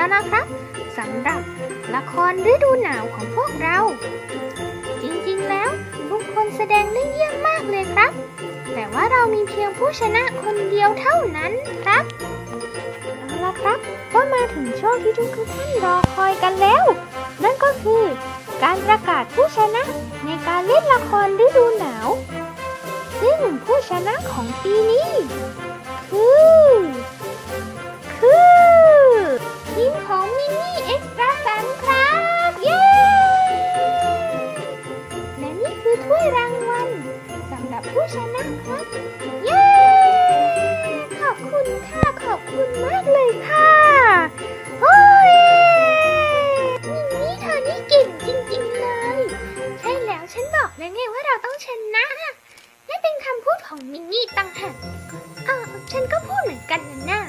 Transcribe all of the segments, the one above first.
แล้วนะครับสำหรับละครฤดูหนาวของพวกเรา จริงๆแล้วทุกคนแสดงได้เยี่ยมมากเลยครับ แต่ว่าเรามีเพียงผู้ชนะคนเดียวเท่านั้นครับเอาละครับ ก็มาถึงช่วงที่ทุกท่านรอคอยกันแล้ว นั่นก็คือการประกาศผู้ชนะในการเล่นละครฤดูหนาว ซึ่งผู้ชนะของปีนี้ คือ เราต้องชนะนั่นเป็นคำพูดของมินนี่ต่างหากอ้าวฉันก็พูดเหมือนกันนะน่ะ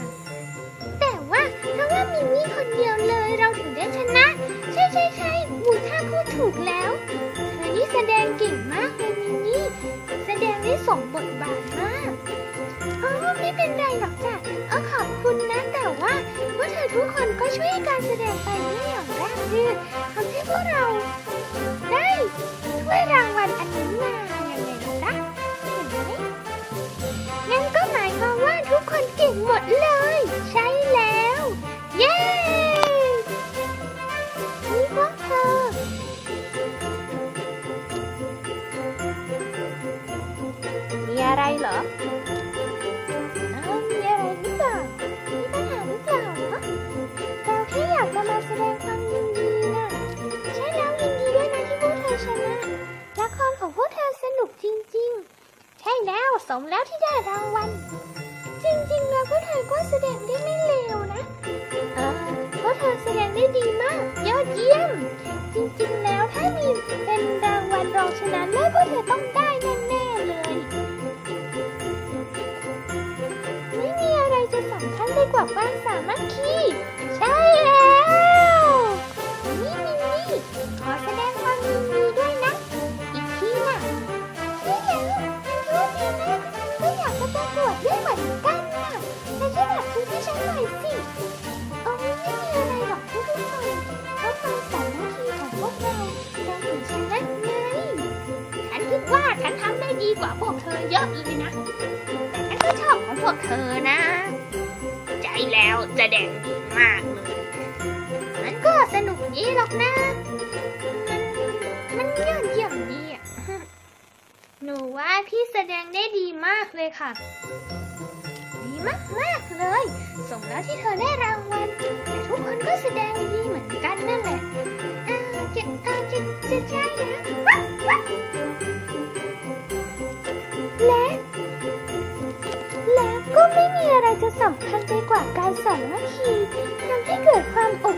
แต่ว่าเพราะว่ามินนี่คนเดียวเลยเราถึงได้ชนะ ใช่ใช่ใช่บูท่าพูดถูกแล้วเธอนี่แสดงเก่งมากเลยมินนี่แสดงได้สมบทบาทมากอ๋อไม่เป็นไรหรอกจ้ะเออขอบคุณนะแต่ว่าพวกเธอทุกคนก็ช่วยการแสดงไปได้อย่างราบรื่นทำให้พวกเราได้ถ้วยเรา อะไรเหรออ้ามีอะไรหรือเปล่ามีปัญหาหรือเปล่าเหรอเราแค่อยากจะมาแสดงความยินดีนะใช่แล้วยินดีด้วยนะที่พวกเธอชนะ ละครของพวกเธอสนุกจริง ๆ ใช่แล้วสมแล้วที่ได้รางวัล จริงๆ แล้วพวกเธอก็แสดงได้ไม่เลวนะ เออพวกเธอแสดงได้ดีมาก กว่าความสามัคคีใช่แล้วนี่มินนี่ขอแสดงความยินดีด้วยนะ อีกทีน่ะใช่แล้วมันรู้ดีนะฉันก็อยากจะประกวดด้วยเหมือนกันน่ะแต่ช่วยแบบชุดให้ฉันหน่อยสิโอ้ยไม่มีอะไรหรอกทุกคนเพราะความสามัคคีของพวกเราเราถึงชนะไงฉันคิดว่าฉันทำได้ดีกว่าพวกเธอเยอะเลยนะแต่ฉันก็ชอบของพวกเธอนะ แล้วแสดงดีมากเลยมันก็สนุกดีหรอกนะมันมันยอดเยี่ยมดีอะ หนูว่าพี่แสดงได้ดีมากเลยค่ะ ดีมากมากๆเลย สมแล้วที่เธอได้รางวัล แต่ทุกคนก็แสดงดีเหมือนกันนั่นแหละอ่าจะอ่าจะจะใช่นะและ จะสำคัญไปกว่าการสามัคคีทำให้เกิดความอบ